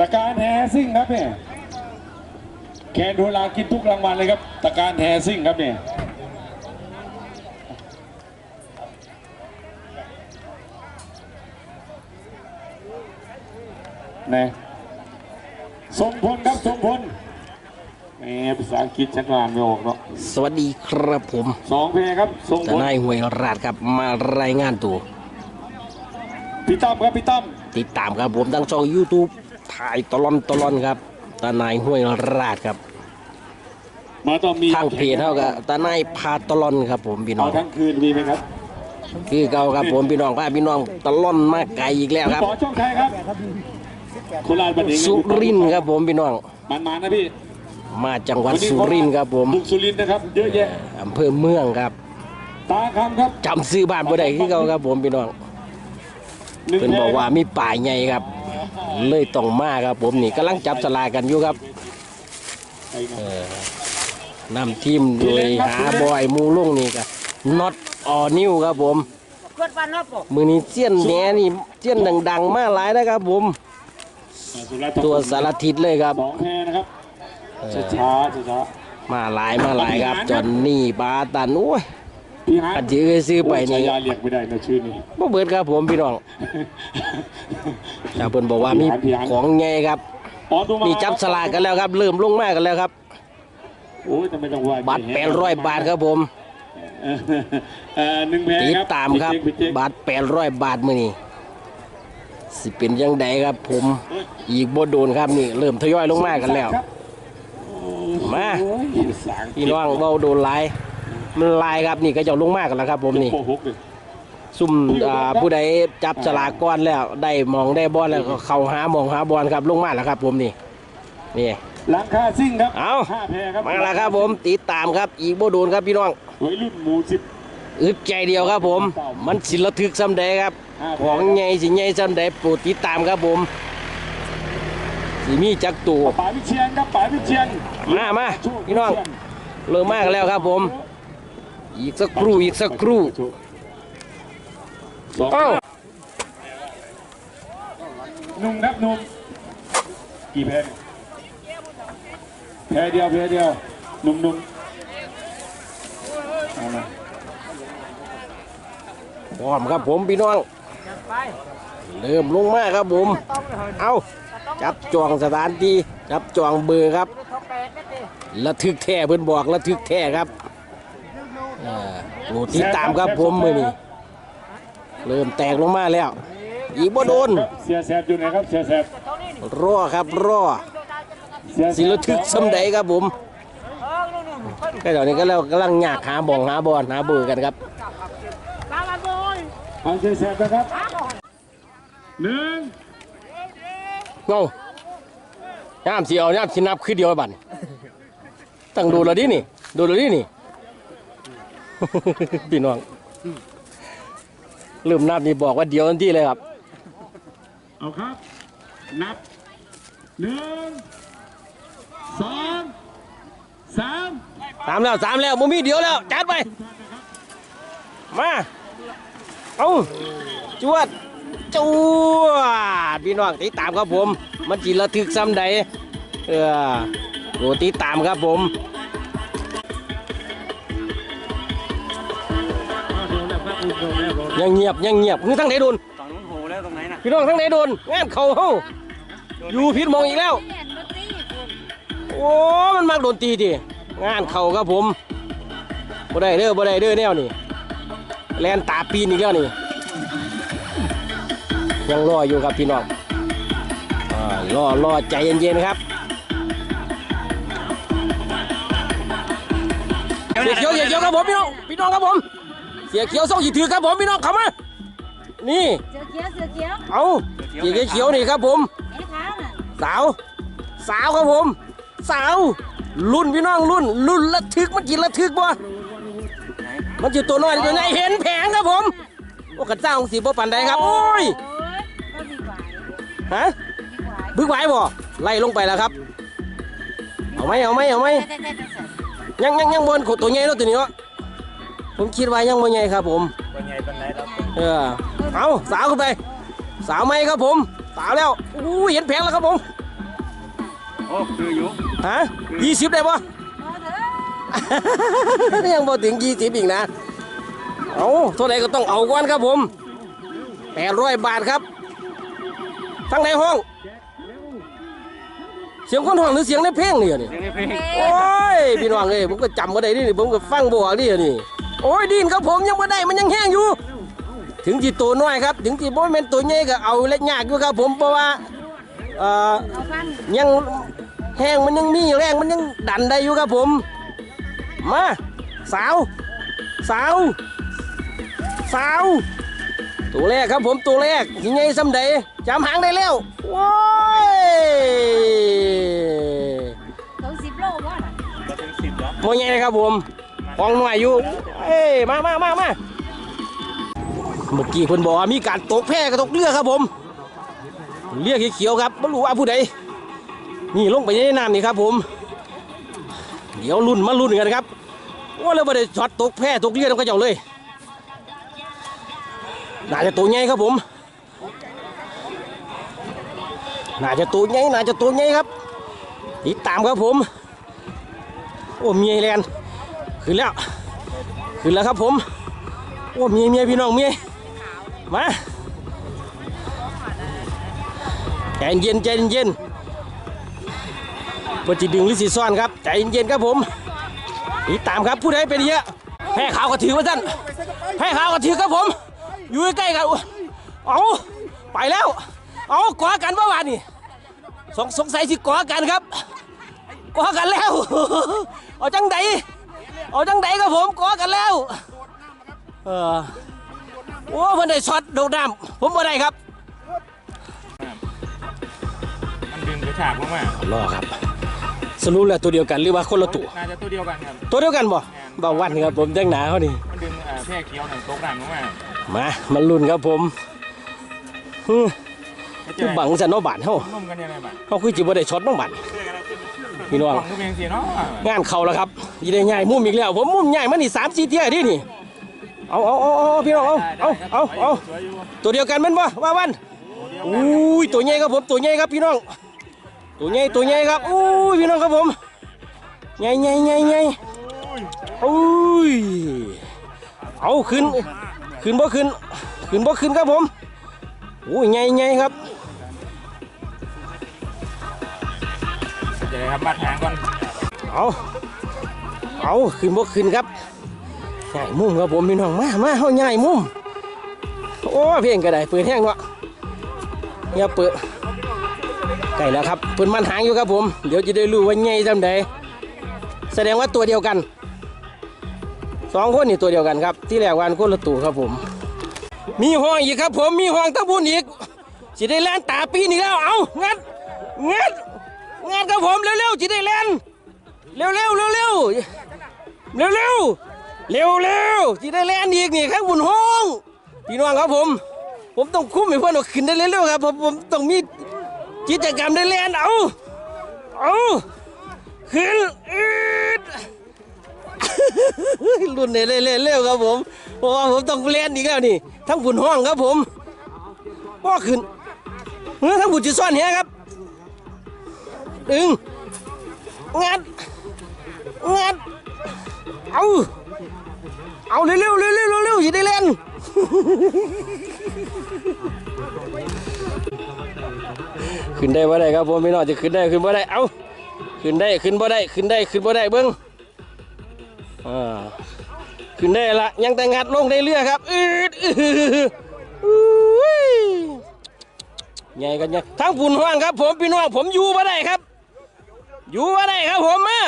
ตะการแฮซิ่งครับเนี่ยแคนโดลากินทุกรางวัลเลยครับตะการแฮซิ่งครับเนี่ยนะสมพลครับสมพลแหมภาษาอังกฤษชักอ่านไม่ออกเนาะสวัสดีครับผมสองเพลงครับสมทพลนายหวยราดครับมารายงานตัวพี่ตั้มครับพี่ตั้มติดตามครับผมทั้งช่อง YouTube ถ่ายตลอนตลอนครับทนายหวยราดครับมาต้องมีทางเพจเท่ากับทนายพาตลอนครับผมพี่น้อเอางทั้งคืนมีไหมครับ คือเก่าครับผมพี่น้องพาพี่น้องตลอนมาไกลอีกแล้วครับหมอช่องไทยครับโคราชบันเองสุรินทร์ครับผมพี่น้องมันมานะพี่มาจังหวัดสุรินทร์ครับผมบุกสุรินทร์นะครับเยอะแยะอำเภอเมืองครับตาคำครับจำซื้อบ้านบ่ได้คือเก่าครับผมพี่น้องหนึ่งเพิ่นบอกว่ามีป่าใหญ่ครับ เลยต้องมาครับ ผมนี่กำลังจับสลากกันอยู่ครับไอ้นะเออนำทีมโดยหาบอยมูลุงนี่ก็น็อตออนิวครับผมกดวันรอบปกมือนี้เจียนแหนนี่เจียนดัง ๆ มาหลายนะครับผมสุรัตน์ตัวสารทิศเลยครับสองแพรนะครับช้าช้าช้าช้ามาหลายมาหลายครับจอนนี่บาตันโอ้ยๆ พี่ฮะอันที่เอ้ยซื้อไปนี่โยฉายาเรียกไม่ได้นะชื่อนี้ บ่เบิดครับผมพี่น้องแต่เพิ่นบอกว่ามีของใหญ่ครับ อ๋อดูมานี่จับสลากกันแล้วครับ เริ่มลงมากันแล้วครับ โอ้ยทำไมต้องไหวบัตรแปดร้อยบาทครับผมเออเอ่อหนึ่งแพรติดครับตามครับ พี่เจ๊กบาทแปดร้อยบาทมื้อนี้สิเป็นยังไงครับ ผมอีกบ่โดนครับนี่ เริ่มทยอยลงมากันแล้ว ครับมา โอ้ยภาษาอังกฤษพี่น้องเบาโดนหลาย มันหลายครับนี่ก็จะลงมากันแล้วครับ ผมนี่ โกหกเลย ซุ่มอ่าผู้ใดจับสลากก้อนแล้วได้หมองได้บอลแล้วก็เข้าหาหมองหาบอลครับลงมาแล้วครับ ผมนี่นี่ หลังคาซิ่งครับเอา ห้าแพรครับมาแล้วครับ ผมติดตามครับ อีกบ่โดนครับพี่น้องวัยรุ่นหมู่สิบอึดใจเดียวครับ ผม มันสิระทึกซ้ำใดครับของใหญ่สิใหญ่ซ้ำใดโปรดติดตามครับผมสิมีจักตัว ป๋าวิเชียนครับป๋าวิเชียนมามาพี่น้อง เริ่มมากนแล้วครับผม อีกสักครู่อีกสักครู่สองเอ้าหนุ่มครับหนุ่มกี่แพรแพรเดียวแพรเดียวหนุ่มหนุ่มเอามาพร้อมครับผมพี่น้องไปเริ่มลงมาครับผมต้องเลยเอาจับจองสถานที่จับจองเบอร์ครับทอกแปดนั่นเองระทึกแท้เพิ่นบอกระทึกแท้ครับเอ่อโปรดติดตามครับผมมือนี้เริ่มแตกลงมาแล้ว อีกบ่โดน เสียแสบอยู่ไหนครับเสียแสบเท่านี้นี่รอครับรอเสียแสบสิระทึกสำใดครับผมเออนู่นนู่นค่อยดูก็เดี๋ยวนี้ก็แล้วกำลังอยากหาบองหาบอลหาเบอร์กันครับตามมาบอยเอาเสียแสบนะครับหาก่อนหนึ่งเงาย่ามสิเอาย่ามสินับคือเดียวบัดนี้ตั้งดูแล้วดินี่ ดูแล้วดินี่ พี่น้องลืมนับนี่บอกว่าเดียวทันทีเลยครับ เอาครับ นับหนึ่งสองสามสามแล้วสามแล้วมึงมีเดียวแล้ว จัดไป มา เอาจวดจวดพี่น้องติดตามครับผม มันจิระทึกซ้ำใดเออโปรดติดตามครับผม ยังเงียบยังเงียบคือทั้งไหนโดนฝั่งนู้นโหแล้วตรงไหนน่ะพี่น้องทั้งไหนโดนงานเขาเฮาอยู่พิษมองอีกแล้วโอ้มันมักโดนตีดิงานเข่าครับผมบ่ได้เด้อบ่ได้เด้อแนวนี่แลนตาปีนอีกแล้วนี่ ยังรออยู่ครับพี่น้องอ่ารอรอใจเย็นๆครับเสียเขียวเสียเขียวครับผมพี่น้องพี่น้องครับผม เสียเขียวส่งหยิถือครับผมพี่น้องเข้ามา นี่ เสือเขียวเสือเขียวเอาเสียเขียวนี่ครับผม ไอ้เท้าน่ะสาว สาวครับผม สาว รุ่นพี่น้องรุ่น รุ่นระทึกมันกินระทึกบ่มันอยู่ตัวน้อยตัวใหญ่เห็นแผงครับผม โอ้กระเจ้าของสีบ่ปันใดครับ โอ้ย โอ้ยก็ดีกว่าฮะดีกว่าบึกไหวบ่ ไล่ลงไปแล้วครับ เอาไหมเอาไหมเอาไหมแต่แต่แต่แต่ยังยังยังบนขดตัวใหญ่แล้วตัวนี้เนาะ ผมคิดว่ายังบ่ใหญ่ครับผม เป็นไงเป็นไรครับเออ เอาสาวขึ้นไป สาวไหมครับผม สาวแล้วอู้เห็นแผงแล้วครับผม โอ้คืออยู่ฮะยี่สิบได้ปะพอเถอะยังพอถึงยี่สิบอีกนะ เอาเท่าไหร่ก็ต้องเอาก่อนครับผมแปดร้อยบาทครับ ทั้งในห้อง เสียงคนห้องหรือเสียงในเพลงเนี่ยนี่ ยังไงเพลง โอ้ย พี่น้องเอ้ยผมก็จำมาได้นี่ผมก็ฟังบวกนี่นี่ โอ้ยดินครับผมยังไม่ได้มันยังแห้งอยู่ ถึงจีตัวน้อยครับ ถึงจีโบแมนตัวใหญ่ก็เอาเล็กยากอยู่ครับผมเพราะว่าเอ่อเอาพันยังแห้งมันยังมีแรงมันยังดันได้อยู่ครับผม มาสาว สาว สาว ตัวแรกครับผมตัวแรกยังไงซ้ำใดจำหางได้แล้วโว้ยสองสิบโลว่าน่ะจะถึงสิบแล้วโมยังไงครับผม ฟองหน่อยอยู่ เอ้ยมามามามาเมื่อกี้เพิ่นบอกว่ามีการตกแพร่กับตกเรือครับผม เรือเขียวครับไม่รู้ว่าผู้ใดนี่ลงไปในน้ำนี่ครับผม เดี๋ยวรุ่นมารุ่นกันครับว่าเราไม่ได้ช็อตตกแพร่ตกเรือต้องกระเจ้าเลยน่าจะตัวใหญ่ครับผมน่าจะตัวใหญ่น่าจะตัวใหญ่ครับติดตามครับผม โอ้เมียแลน ขึ้นแล้ว ขึ้นแล้วครับผม โอ้เมียเมียพี่น้องเมียมาใจเย็นใจเย็นเพื่อจะดึงหรือสีซ่อนครับใจเย็นครับผมติดตามครับผู้ใดเป็นเยอะแพ้ขาวก็ถือว่าท่านแพ้ขาวก็ถือครับผม อยู่ใกล้กันเอาไปแล้ว เอากอกันเมื่อวานนี่สงสัยสิกอกันครับกอกันแล้ว เอาจังใด เอาจังใดครับผมก่อกันแล้ว เออโอ้เพิ่นได้ช็อตโดดน้ำผมบ่ได้ครับ มันดึงกระชากมากรอครับ สรุปแล้วตัวเดียวกันหรือว่าคนละตัว ๆน่าจะตัวเดียวกันครับ ตัวเดียวกันบ่บ่าววันครับผมแจ้งหนาเขานี่ มันดึงอ่าแพร่เขียวหนังตกหนังมากมามันลุ้นครับผมฮึๆคือบังสันเนาะบาดเฮา นุ่มกันยังไงบ้างเฮาคือจิบ่ได้ช็อตน้องบาด พี่น้องฟังก็เพลงเสียเนาะงานเข้าแล้วครับยีได้ใหญ่มุมอีกแล้วผมมุมใหญ่มานี่3 4เที่ยดินี่เอาเอาเอาเอาพี่น้องเอาเอาเอาเอาสวยอยู่ตัวเดียวกันแมันบ่ว่าวันอุ้ยตัวใหญ่ครับผมตัวใหญ่ครับพี่น้องตัวใหญ่ตัวใหญ่ครับอุ้ยพี่น้องครับผมใหญ่ใหญ่ใหญ่ใหญ่อุ้ยเอาขึ้นขึ้นบ่ขึ้นขึ้นบ่ขึ้นครับผมอุ้ยใหญ่ใหญ่ครับ ครับบัดหางก่อนเอาเอาขึ้นบ่ขึ้นครับใหญ่มุมครับผมพี่น้องมามาเฮาใหญ่มุมโอ้เพลงก็ได้เปิดแห้งเนาะอย่าเปิดใกล้แล้วครับเพิ่นมันหางอยู่ครับผม เดี๋ยวจะได้รู้ว่าใหญ่จำใดแสดงว่าตัวเดียวกันสองคนนี่ตัวเดียวกันครับ ที่แรกวันคนละตัวครับผม มีห้องอีกครับผมมีห้องตะบุญอีกสิได้แล่นตาปีนี่แล้วเอางัดงัด งัดครับผมเร็วๆสิได้แล่นเร็วๆเร็วๆเร็วๆเร็วๆเร็วๆจีได้แล่นอีกนี่ข้างบนห้องพี่น้องครับผม ผมต้องคุ้มให้เพื่อนเอาขึ้นได้เร็วๆครับผมผมต้องมีกิจกรรมได้เล่นเอาเอาขึ้นอืดรุ่นเล่นเล่นเร็วครับผมเพราะว่าผมต้องเล่นอีกแล้วนี่ทั้งฝุ่นห้องครับผมว่าขึ้นเฮ้ยทั้งฝุ่นจะซ่อนเหี้ยครับ ดึง งัด งัด เอา เอาเร็วเร็วเร็วเร็วเร็วอย่าได้เล่นขึ้นได้บ่ได้ครับผมพี่น้องจะขึ้นได้ขึ้นบ่ได้ เอาขึ้นได้ขึ้นบ่ได้ขึ้นได้ขึ้นบ่ได้เบิ้งอ่าขึ้นได้ละยังแต่งัดลงได้เรื่อยครับอืดอืออุ้ยใหญ่กันใหญ่ทั้งฝุ่นห้างครับ ผมพี่น้องผมอยู่บ่ได้ครับ อยู่บ่ได้ครับผมมา